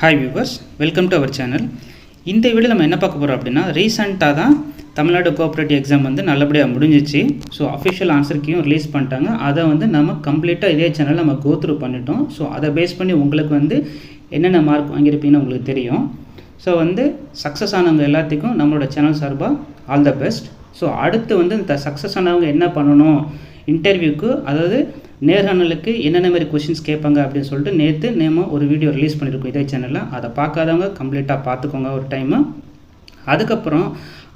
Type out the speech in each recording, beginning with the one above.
Hi viewers welcome to our channel இந்த video நம்ம என்ன பார்க்க போகிறோம் அப்படின்னா ரீசெண்டாக தான் தமிழ்நாடு கோஆப்ரேட்டிவ் எக்ஸாம் வந்து நல்லபடியாக முடிஞ்சிச்சு. ஸோ அஃபிஷியல் ஆன்சருக்கையும் ரிலீஸ் பண்ணிட்டாங்க. அதை வந்து நம்ம கம்ப்ளீட்டாக இதே சேனல் நம்ம கோ த்ரூ பண்ணிட்டோம். ஸோ அதை பேஸ் பண்ணி உங்களுக்கு வந்து என்னென்ன மார்க் வாங்கியிருப்பீங்கன்னு உங்களுக்கு தெரியும். ஸோ வந்து சக்ஸஸ் ஆனவங்க எல்லாத்துக்கும் நம்மளோட சேனல் சார்பாக ஆல் த பெஸ்ட் ஸோ அடுத்து வந்து இந்த சக்ஸஸ் ஆனவங்க என்ன பண்ணணும்? இன்டர்வியூக்கு அதாவது நேர்காணலுக்கு என்னென்ன மாதிரி கொஷின்ஸ் கேட்பாங்க அப்படின்னு சொல்லிட்டு நேற்று நேம ஒரு வீடியோ ரிலீஸ் பண்ணியிருக்கோம் இதே சேனலில் அதை பார்க்காதவங்க கம்ப்ளீட்டாக பார்த்துக்கோங்க ஒரு டைமு அதுக்கப்புறம்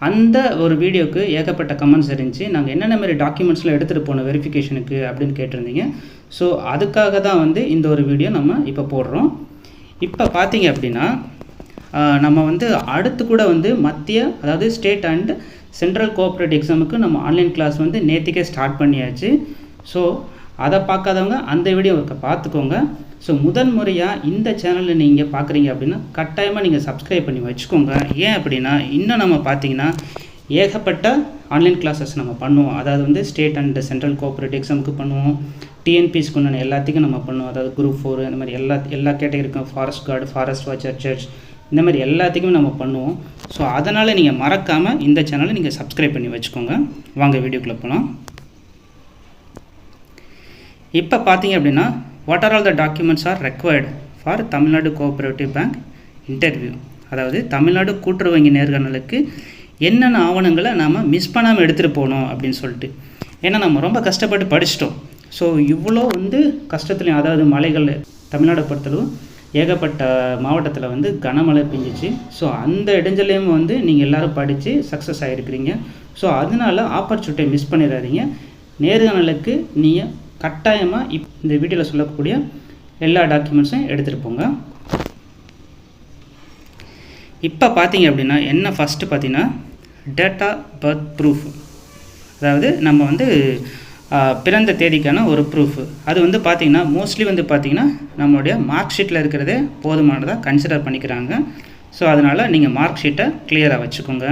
அந்த ஒரு வீடியோக்கு ஏகப்பட்ட கமெண்ட்ஸ் இருந்துச்சு. நாங்கள் என்னென்ன மாதிரி டாக்குமெண்ட்ஸ்லாம் எடுத்துகிட்டு போனோம் வெரிஃபிகேஷனுக்கு அப்படின்னு கேட்டிருந்தீங்க. ஸோ அதுக்காக தான் வந்து இந்த ஒரு வீடியோ நம்ம இப்போ போடுறோம். இப்போ பார்த்தீங்க அப்படின்னா நம்ம வந்து அடுத்து கூட வந்து மத்திய அதாவது ஸ்டேட் அண்ட் சென்ட்ரல் கோஆப்ரேட்டிவ் எக்ஸாமுக்கு நம்ம ஆன்லைன் கிளாஸ் வந்து நேற்றுக்கே ஸ்டார்ட் பண்ணியாச்சு. ஸோ அதை பார்க்காதவங்க அந்த வீடியோ பார்த்துக்கோங்க. ஸோ முதன் முறையாக இந்த சேனலில் நீங்கள் பார்க்குறீங்க அப்படின்னா கட்டாயமாக நீங்கள் சப்ஸ்கிரைப் பண்ணி வச்சுக்கோங்க. ஏன் அப்படின்னா இன்னும் நம்ம பார்த்தீங்கன்னா ஏகப்பட்ட ஆன்லைன் கிளாஸஸ் நம்ம பண்ணுவோம். அதாவது வந்து ஸ்டேட் அண்ட் சென்ட்ரல் கோஆப்ரேட்டிவ் எக்ஸாமுக்கு பண்ணுவோம். டிஎன்பிஎஸ்க்கு உண்டான எல்லாத்துக்கும் நம்ம பண்ணுவோம். அதாவது குரூப் ஃபோர் அந்த மாதிரி எல்லா எல்லா கேட்டகரிக்கும் ஃபாரஸ்ட் கார்டு ஃபாரஸ்ட் வாட்சர் சர்ச் இந்த மாதிரி எல்லாத்துக்குமே நம்ம பண்ணுவோம். ஸோ அதனால் நீங்கள் மறக்காமல் இந்த சேனலை நீங்கள் சப்ஸ்கிரைப் பண்ணி வச்சுக்கோங்க. வாங்க வீடியோக்குள்ளே போகலாம் இப்போ பார்த்தீங்க அப்படின்னா what are all the documents are required for Tamil Nadu cooperative bank interview அதாவது தமிழ்நாடு கூட்டுறவு வங்கி நேர்காணலுக்கு என்னென்ன ஆவணங்களை நாம் மிஸ் பண்ணாமல் எடுத்துகிட்டு போகணும் அப்படின்னு சொல்லிட்டு. ஏன்னா நம்ம ரொம்ப கஷ்டப்பட்டு படிச்சிட்டோம். ஸோ இவ்வளோ வந்து கஷ்டத்துலையும் அதாவது மலைகள் தமிழ்நாடை பொறுத்தளவு ஏகப்பட்ட மாவட்டத்தில் வந்து கனமழை பெஞ்சிச்சு. ஸோ அந்த இடைஞ்சலையும் வந்து நீங்கள் எல்லோரும் படித்து சக்ஸஸ் ஆகிருக்கிறீங்க ஸோ அதனால ஆப்பர்ச்சுனிட்டியை மிஸ் பண்ணிடாதீங்க. நேர்காணலுக்கு நீங்கள் கட்டாயமாக இப் இந்த வீடியோவில் சொல்லக்கூடிய எல்லா டாக்குமெண்ட்ஸும் எடுத்துகிட்டு போங்க. இப்போ பார்த்தீங்க அப்படின்னா என்ன ஃபஸ்ட்டு பார்த்தீங்கன்னா டேட்டா பர்த் ப்ரூஃப் அதாவது நம்ம வந்து பிறந்த தேதிக்கான ஒரு ப்ரூஃப் அது வந்து பார்த்திங்கன்னா மோஸ்ட்லி வந்து பார்த்திங்கன்னா நம்மளுடைய மார்க் ஷீட்டில் இருக்கிறதே போதுமானதாக கன்சிடர் பண்ணிக்கிறாங்க. ஸோ அதனால் நீங்கள் மார்க் ஷீட்டை கிளியராக வச்சுக்கோங்க.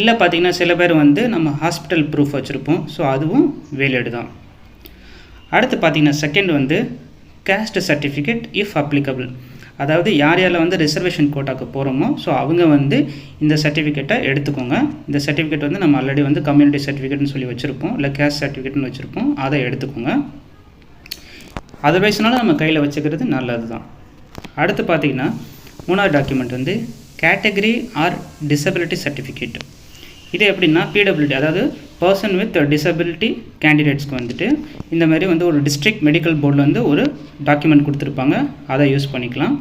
இல்லை பார்த்தீங்கன்னா சில பேர் வந்து நம்ம ஹாஸ்பிட்டல் ப்ரூஃப் வச்சுருப்போம். ஸோ அதுவும் வேலேடு தான். அடுத்து பார்த்தீங்கன்னா செகண்ட் வந்து கேஸ்ட் சர்டிஃபிகேட் இஃப் அப்ளிகபிள் அதாவது யார் யாரில் வந்து ரிசர்வேஷன் கோட்டாக்கு போகிறோமோ ஸோ அவங்க வந்து இந்த சர்டிஃபிகேட்டை எடுத்துக்கோங்க. இந்த சர்டிஃபிகேட் வந்து நம்ம ஆல்ரெடி வந்து கம்யூனிட்டி சர்டிஃபிகேட்னு சொல்லி வச்சுருப்போம் இல்லை கேஸ்ட் சர்டிஃபிகேட்னு வச்சுருப்போம். அதை எடுத்துக்கோங்க. அதர்வைஸ்னால நம்ம கையில் வச்சுக்கிறது நல்லது தான் அடுத்து பார்த்தீங்கன்னா மூணாவது டாக்குமெண்ட் வந்து கேட்டகரி ஆர் டிசபிலிட்டி சர்டிஃபிகேட் இது எப்படின்னா பிடபிள்யூடி அதாவது பர்சன் வித் டிசபிலிட்டி கேண்டிடேட்ஸ்க்கு வந்துட்டு இந்த மாதிரி வந்து ஒரு டிஸ்ட்ரிக்ட் மெடிக்கல் போர்டில் வந்து ஒரு டாக்குமெண்ட் கொடுத்துருப்பாங்க. அதை யூஸ் பண்ணிக்கலாம்.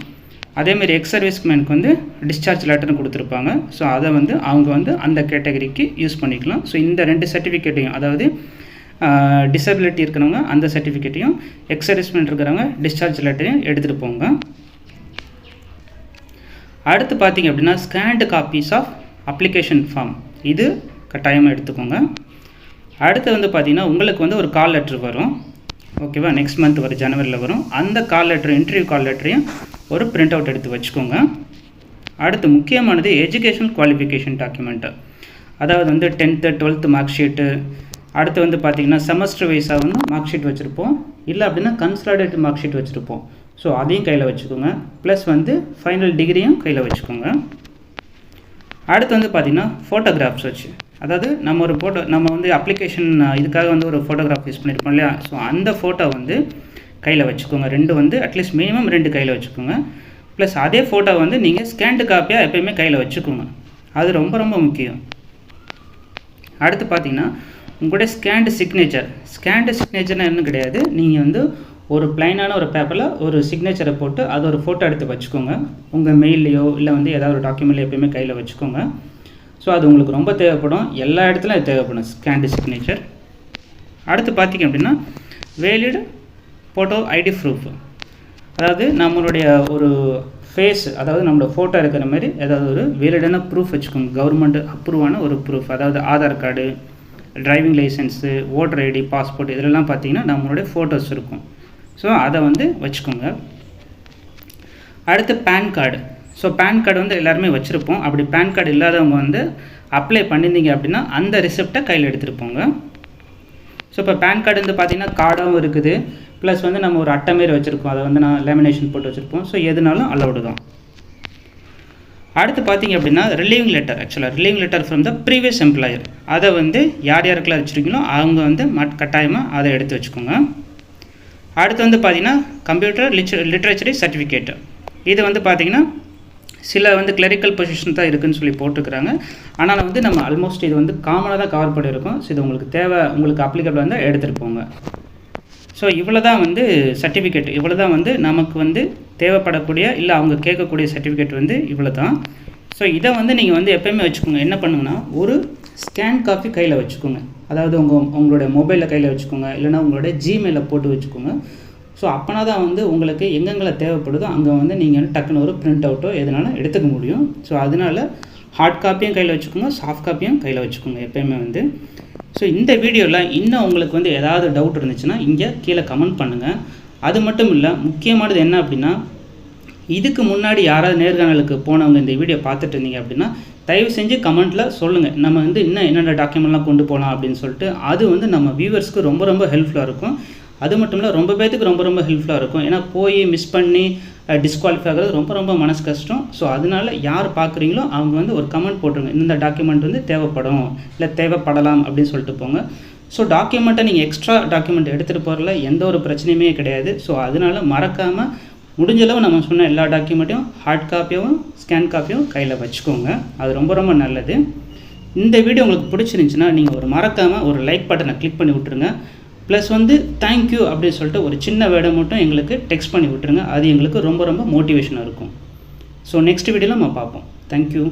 அதேமாரி எக்ஸ் சர்வீஸ்மேனுக்கு வந்து டிஸ்சார்ஜ் லெட்டர்னு கொடுத்துருப்பாங்க. ஸோ அதை வந்து அவங்க வந்து அந்த கேட்டகரிக்கு யூஸ் பண்ணிக்கலாம். ஸோ இந்த ரெண்டு சர்டிஃபிகேட்டையும் அதாவது டிசபிலிட்டி இருக்கிறவங்க அந்த சர்டிஃபிகேட்டையும் எக்ஸ் சர்வீஸ்மேன் இருக்கிறவங்க டிஸ்சார்ஜ் லெட்டரையும் எடுத்துகிட்டு போங்க. அடுத்து பார்த்தீங்க அப்படின்னா scanned copies of application form இது கட்டாயமாக எடுத்துக்கோங்க. அடுத்து வந்து பார்த்தீங்கன்னா உங்களுக்கு வந்து ஒரு கால் லெட்ரு வரும். ஓகேவா நெக்ஸ்ட் மந்த் வரும் ஜனவரியில் வரும். அந்த கால் லெட்ரு இன்டர்வியூ கால் லெட்டரையும் ஒரு பிரிண்ட் அவுட் எடுத்து வச்சுக்கோங்க. அடுத்து முக்கியமானது எஜுகேஷன் குவாலிஃபிகேஷன் டாக்குமெண்ட்டு அதாவது வந்து டென்த்து டுவெல்த்து மார்க் ஷீட்டு அடுத்து வந்து பார்த்தீங்கன்னா செமஸ்டர் வைஸாக வந்து மார்க் ஷீட் வச்சுருப்போம். இல்லை அப்படின்னா கன்சல்டேட் மார்க் ஷீட் வச்சுருப்போம். ஸோ அதையும் கையில் வச்சுக்கோங்க. ப்ளஸ் வந்து ஃபைனல் டிகிரியும் கையில் வச்சுக்கோங்க. அடுத்து வந்து பார்த்திங்கன்னா ஃபோட்டோகிராஃப்ஸ் வச்சு அதாவது நம்ம ஒரு ஃபோட்டோ நம்ம வந்து அப்ளிகேஷன் இதுக்காக வந்து ஒரு ஃபோட்டோகிராஃப் யூஸ் பண்ணியிருப்போம் இல்லையா? ஸோ அந்த ஃபோட்டோ வந்து கையில் வச்சுக்கோங்க. ரெண்டு வந்து அட்லீஸ்ட் மினிமம் ரெண்டு கையில் வச்சுக்கோங்க. ப்ளஸ் அதே ஃபோட்டோ வந்து நீங்கள் ஸ்கேண்டு காப்பியாக எப்போயுமே கையில் வச்சுக்கோங்க. அது ரொம்ப ரொம்ப முக்கியம். அடுத்து பார்த்தீங்கன்னா உங்களுடைய ஸ்கேண்டு சிக்னேச்சர் ஸ்கேண்டு சிக்னேச்சர்னா என்ன கிடையாது? நீங்கள் வந்து ஒரு ப்ளைனான ஒரு பேப்பரில் ஒரு சிக்னேச்சரை போட்டு அது ஒரு ஃபோட்டோ எடுத்து வச்சுக்கோங்க. உங்கள் மெயில்லையோ இல்லை வந்து ஏதாவது ஒரு டாக்குமெண்ட்லையோ எப்பயுமே கையில் வச்சுக்கோங்க. ஸோ அது உங்களுக்கு ரொம்ப தேவைப்படும். எல்லா இடத்துலையும் அது தேவைப்படும். ஸ்கேண்டு சிக்னேச்சர் அடுத்து பார்த்தீங்க அப்படின்னா வேலிட் ஃபோட்டோ ஐடி ப்ரூஃப் அதாவது நம்மளுடைய ஒரு ஃபேஸ் அதாவது நம்மளோட ஃபோட்டோ இருக்கிற மாதிரி ஏதாவது ஒரு வேலிடான ப்ரூஃப் வச்சுக்கோங்க. கவர்மெண்ட் அப்ரூவான ஒரு ப்ரூஃப் அதாவது Aadhaar card driving licence voter ID passport இதிலெல்லாம் பார்த்தீங்கன்னா நம்மளுடைய ஃபோட்டோஸ் இருக்கும். ஸோ அதை வந்து வச்சுக்கோங்க. அடுத்து PAN card so PAN card வந்து எல்லாருமே வச்சுருப்போம். அப்படி பேன் கார்டு இல்லாதவங்க வந்து அப்ளை பண்ணியிருந்தீங்க அப்படின்னா அந்த ரிசிப்டை கையில் எடுத்துகிட்டு போங்க ஸோ இப்போ பேன் கார்டு வந்து பார்த்தீங்கன்னா கார்டாகவும் இருக்குது. ப்ளஸ் வந்து நம்ம ஒரு அட்டை மாரி வச்சுருக்கோம். அதை வந்து நான் லேமினேஷன் போட்டு வச்சுருப்போம். ஸோ எதுனாலும் அலௌடு தான். அடுத்து பார்த்தீங்க அப்படின்னா ரிலீவிங் லெட்டர் ஆக்சுவலாக relieving letter from the previous employer அதை வந்து யார் யாருக்கெல்லாம் வச்சுருக்கீங்களோ அவங்க வந்து மட் கட்டாயமாக அதை எடுத்து வச்சுக்கோங்க. அடுத்து வந்து பார்த்தீங்கன்னா கம்ப்யூட்டர் லிட்ர லிட்ரேச்சரி சர்டிஃபிகேட் இது வந்து பார்த்திங்கன்னா சில வந்து கிளரிக்கல் பொசிஷன் தான் இருக்குதுன்னு சொல்லி போட்டிருக்கிறாங்க. ஆனால் வந்து நம்ம ஆல்மோஸ்ட் இது வந்து காமனாக தான் கவர் பண்ணியிருக்கோம். ஸோ இது உங்களுக்கு தேவை உங்களுக்கு அப்ளிகபிள் வந்து எடுத்துகிட்டு போங்க. ஸோ இவ்வளோ தான் வந்து சர்டிஃபிகேட் இவ்வளோ தான் வந்து நமக்கு வந்து தேவைப்படக்கூடிய இல்லை அவங்க கேட்கக்கூடிய சர்டிஃபிகேட் வந்து இவ்வளோ தான் ஸோ இதை வந்து நீங்கள் வந்து எப்போயுமே வச்சுக்கோங்க. என்ன பண்ணுங்கன்னா ஒரு ஸ்கேன் காப்பி கையில் வச்சுக்கோங்க. அதாவது உங்கள் உங்களுடைய மொபைலில் கையில் வச்சுக்கோங்க. இல்லைனா உங்களுடைய ஜிமெயிலில் போட்டு வச்சுக்கோங்க. ஸோ அப்போனா தான் வந்து உங்களுக்கு எங்கெங்களை தேவைப்படுதோ அங்கே வந்து நீங்கள் வந்து டக்குன்னு ஒரு பிரிண்ட் அவுட்டோ எதனாலும் எடுத்துக்க முடியும். ஸோ அதனால ஹார்ட் காப்பியும் கையில் வச்சுக்கோங்க. சாஃப்ட் காப்பியும் கையில் வச்சுக்கோங்க எப்போயுமே வந்து. ஸோ இந்த வீடியோவில் இன்னும் உங்களுக்கு வந்து ஏதாவது டவுட் இருந்துச்சுன்னா இங்கே கீழே கமெண்ட் பண்ணுங்கள் அது மட்டும் இல்லை முக்கியமானது என்ன அப்படின்னா இதுக்கு முன்னாடி யாராவது நேர்காணலுக்கு போனவங்க இந்த வீடியோ பார்த்துட்டு இருந்தீங்க அப்படின்னா தயவு செஞ்சு கமெண்ட்டில் சொல்லுங்கள் நம்ம வந்து இன்னும் என்னென்ன டாக்குமெண்ட்லாம் கொண்டு போகலாம் அப்படின்னு சொல்லிட்டு அது வந்து நம்ம வியூவர்ஸ்க்கு ரொம்ப ரொம்ப ஹெல்ப்ஃபுல்லாக இருக்கும். அது மட்டும் இல்லை ரொம்ப பேத்துக்கு ரொம்ப ரொம்ப ஹெல்ப்ஃபுல்லாக இருக்கும். ஏன்னா போய் மிஸ் பண்ணி டிஸ்குவாலிஃபை ஆகிறது ரொம்ப ரொம்ப மனசு கஷ்டம். ஸோ அதனால் யார் பார்க்குறீங்களோ அவங்க வந்து ஒரு கமெண்ட் போட்டுருங்க. இந்த டாக்குமெண்ட் வந்து தேவைப்படும் இல்லை தேவைப்படலாம் அப்படின்னு சொல்லிட்டு போங்க. ஸோ டாக்குமெண்ட்டை நீங்கள் எக்ஸ்ட்ரா டாக்குமெண்ட் எடுத்துகிட்டு போகிறதுல எந்த ஒரு பிரச்சனையுமே கிடையாது. ஸோ அதனால் மறக்காமல் முடிஞ்சளவு நம்ம சொன்ன எல்லா டாக்குமெண்ட்டையும் ஹார்ட் காப்பியும் ஸ்கேன் காப்பியும் கையில் வச்சுக்கோங்க. அது ரொம்ப ரொம்ப நல்லது. இந்த வீடியோ உங்களுக்கு பிடிச்சிருந்துச்சுன்னா நீங்கள் ஒரு மறக்காமல் ஒரு லைக் பட்டனை கிளிக் பண்ணி விட்ருங்க ப்ளஸ் வந்து தேங்க்யூ அப்படின்னு சொல்லிட்டு ஒரு சின்ன வேர்டை மட்டும் எங்களுக்கு டெக்ஸ்ட் பண்ணி விட்ருங்க அது எங்களுக்கு ரொம்ப ரொம்ப மோட்டிவேஷனாக இருக்கும். ஸோ நெக்ஸ்ட் வீடியோவில் நம்ம பார்ப்போம். தேங்க்யூ